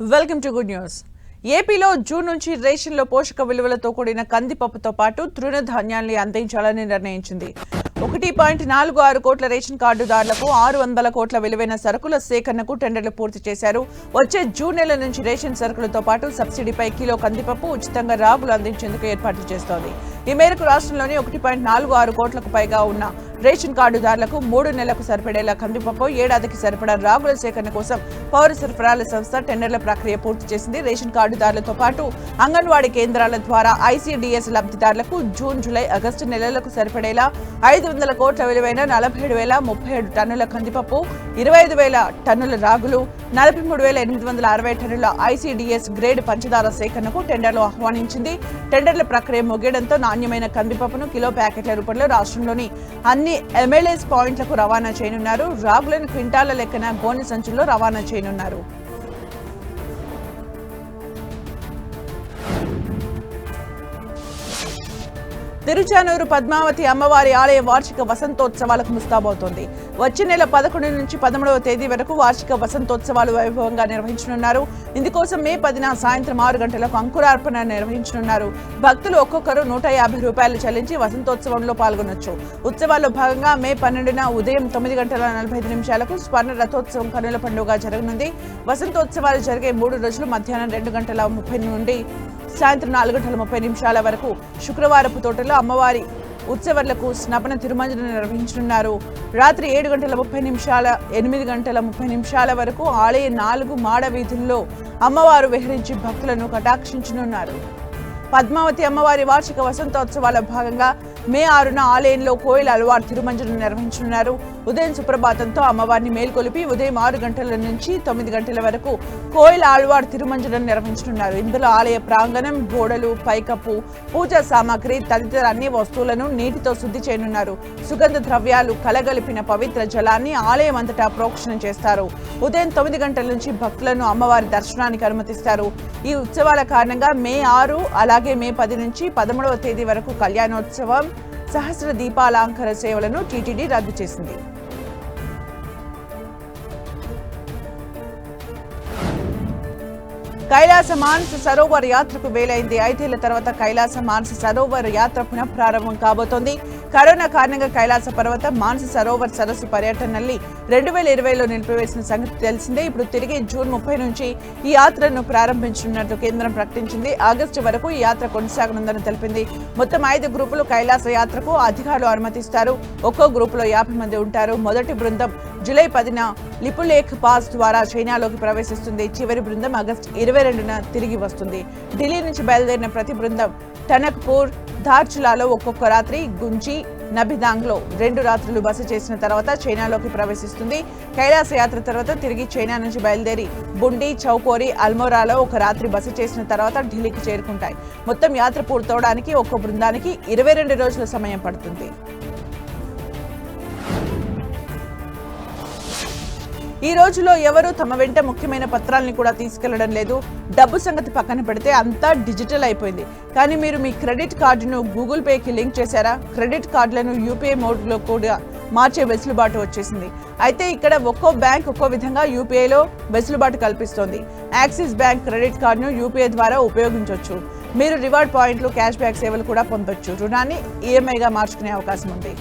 Welcome to good news. ఏపీలో June నుంచి రేషన్లో పోషక విలువలతో కూడిన కందిపప్పుతో పాటు తృణధాన్యాల్ని అందించాలని నిర్ణయించింది. ఒకటి పాయింట్ నాలుగు ఆరు కోట్ల రేషన్ కార్డుదారులకు ఆరు వందల కోట్ల విలువైన సరుకుల సేకరణకు టెండర్లు పూర్తి చేశారు. వచ్చే జూన్ నెల నుంచి రేషన్ సరుకులతో పాటు సబ్సిడీపై కిలో కందిపప్పు ఉచితంగా రాగులు అందించేందుకు ఏర్పాట్లు చేస్తోంది. ఈ మేరకు రాష్ట్రంలోని ఒకటి పాయింట్ నాలుగు ఆరు కోట్లకు పైగా ఉన్న రేషన్ కార్డుదారులకు మూడు నెలలకు సరిపడేలా కందిపప్పు ఏడాదికి సరిపడా రాగుల సేకరణ కోసం పౌర సరఫరాల సంస్థ టెండర్ల ప్రక్రియ పూర్తి చేసింది. రేషన్ కార్డుదారులతో పాటు అంగన్వాడీ కేంద్రాల ద్వారా ఐసీడీఎస్ లబ్ధిదారులకు జూన్ జూలై ఆగస్టు నెలలకు సరిపడేలా ఐదు వందల కోట్ల విలువైన నలభై ఏడు వేల ముప్పై ఏడు టన్నుల కందిపప్పు ఇరవై ఐదు వేల టన్నుల రాగులు నలభై మూడు వేల ఎనిమిది వందల అరవై టన్నుల ఐసీడీఎస్ గ్రేడ్ పంచదార సేకరణకు టెండర్లు ఆహ్వానించింది. టెండర్ల ప్రక్రియ ముగియడంతో నాణ్యమైన కందిపప్పును కిలో ప్యాకెట్ల రూపంలో రాష్ట్రంలోని అన్ని ఎమ్మెల్యేస్ పాయింట్లకు రవాణా చేయనున్నారు. రాగులను క్వింటాల లెక్కన గోనె సంచుల్లో రవాణా చేయనున్నారు. తిరుచానూరు పద్మావతి అమ్మవారి ఆలయ వార్షిక వసంతోత్సవాలకు ముస్తాబవుతోంది. వచ్చే నెల పదకొండు నుంచి పదమూడవ తేదీ వరకు వార్షిక వసంతోత్సవాలు వైభవంగా నిర్వహించనున్నారు. ఇందుకోసం మే పదిన సాయంత్రం ఆరు గంటలకు అంకురార్పణ నిర్వహించనున్నారు. భక్తులు ఒక్కొక్కరు నూట యాభై రూపాయలు చెల్లించి వసంతోత్సవంలో పాల్గొనొచ్చు. ఉత్సవాల్లో భాగంగా మే పన్నెండున ఉదయం తొమ్మిది గంటల నలభై ఐదు నిమిషాలకు స్వర్ణ రథోత్సవం కనుల పండుగ జరగనుంది. వసంతోత్సవాలు జరిగే మూడు రోజులు మధ్యాహ్నం రెండు గంటల ముప్పై నుండి సాయంత్రం నాలుగు గంటల ముప్పై నిమిషాల వరకు శుక్రవారపు తోటలో అమ్మవారి ఉత్సవాలకు స్నపన తిరుమంజన నిర్వహించనున్నారు. రాత్రి ఏడు గంటల ముప్పై నిమిషాల ఎనిమిది గంటల ముప్పై నిమిషాల వరకు ఆలయ నాలుగు మాడ వీధుల్లో అమ్మవారు విహరించి భక్తులను కటాక్షించనున్నారు. పద్మావతి అమ్మవారి వార్షిక వసంతోత్సవాల భాగంగా మే ఆరున ఆలయంలో కోయిల అలవార్ తిరుమంజనం నిర్వహించనున్నారు. ఉదయం సుప్రభాతంతో అమ్మవారిని మేల్కొలిపి ఉదయం ఆరు గంటల నుంచి తొమ్మిది గంటల వరకు కోయిల ఆళ్వార్ తిరుమంజనం నిర్వహించనున్నారు. ఇందులో ఆలయ ప్రాంగణం గోడలు పైకప్పు పూజా సామాగ్రి తదితర అన్ని వస్తువులను నీటితో శుద్ధి చేయనున్నారు. సుగంధ ద్రవ్యాలు కలగలిపిన పవిత్ర జలాన్ని ఆలయం అంతటా ప్రోక్షణ చేస్తారు. ఉదయం తొమ్మిది గంటల నుంచి భక్తులను అమ్మవారి దర్శనానికి అనుమతిస్తారు. ఈ ఉత్సవాల కారణంగా మే ఆరు అలాగే మే పది నుంచి పదమూడవ తేదీ వరకు కళ్యాణోత్సవం సహస్ర దీపాలంకర సేవలను టీటీడీ రద్దు చేసింది. కైలాస మానస సరోవర్ యాత్రకు వేలైంది. ఐదేళ్ళ తర్వాత కైలాస మానస సరోవర్ యాత్ర పునఃప్రారంభం కాబోతోంది. కరోనా కారణంగా కైలాస పర్వతం మానస సరోవర్ సరస్సు పర్యటనల్ని రెండు వేల ఇరవైలో నిలిపివేసిన సంగతి తెలిసిందే. ఇప్పుడు తిరిగి జూన్ ముప్పై నుంచి ఈ యాత్రను ప్రారంభించనున్నట్లు కేంద్రం ప్రకటించింది. ఆగస్టు వరకు ఈ యాత్ర కొనసాగనుందని తెలిపింది. మొత్తం ఐదు గ్రూపులు కైలాస యాత్రకు అధికారులు అనుమతిస్తారు. ఒక్కో గ్రూపులో యాభై మంది ఉంటారు. మొదటి బృందం జూలై పదిన లిపులేఖ్ పాస్ ద్వారా చైనాలోకి ప్రవేశిస్తుంది. చివరి బృందం ఆగస్టు ఇరవై రెండున తిరిగి వస్తుంది. ఢిల్లీ నుంచి బయలుదేరిన ప్రతి బృందం టనక్పూర్ ధార్చులాలో ఒక్కొక్క రాత్రి గుంజి నబిదాంగ్లో రెండు రాత్రులు బస చేసిన తర్వాత చైనాలోకి ప్రవేశిస్తుంది. కైలాస యాత్ర తర్వాత తిరిగి చైనా నుంచి బయలుదేరి బుండి చౌకోరి అల్మోరాలో ఒక రాత్రి బస చేసిన తర్వాత ఢిల్లీకి చేరుకుంటాయి. మొత్తం యాత్ర పూర్తవడానికి ఒక్క బృందానికి ఇరవై రెండు రోజుల సమయం పడుతుంది. ఈ రోజులో ఎవరు తమ వెంట ముఖ్యమైన పత్రాలని కూడా తీసుకెళ్ళడం లేదు. డబ్బు సంగతి పక్కన పెడితే అంతా డిజిటల్ అయిపోయింది. కానీ మీరు మీ క్రెడిట్ కార్డును గూగుల్ పేకి లింక్ చేశారా? క్రెడిట్ కార్డులను యూపీఐ మోడ్లో కూడా మార్చే వెసులుబాటు వచ్చేసింది. అయితే ఇక్కడ ఒక్కో బ్యాంక్ ఒక్కో విధంగా యూపీఐలో వెసులుబాటు కల్పిస్తోంది. యాక్సిస్ బ్యాంక్ క్రెడిట్ కార్డును యూపీఐ ద్వారా ఉపయోగించవచ్చు మీరు రివార్డ్ పాయింట్లు క్యాష్ బ్యాక్ సేవలు కూడా పొందొచ్చు. రుణాన్ని ఈఎంఐగా మార్చుకునే అవకాశం ఉంది.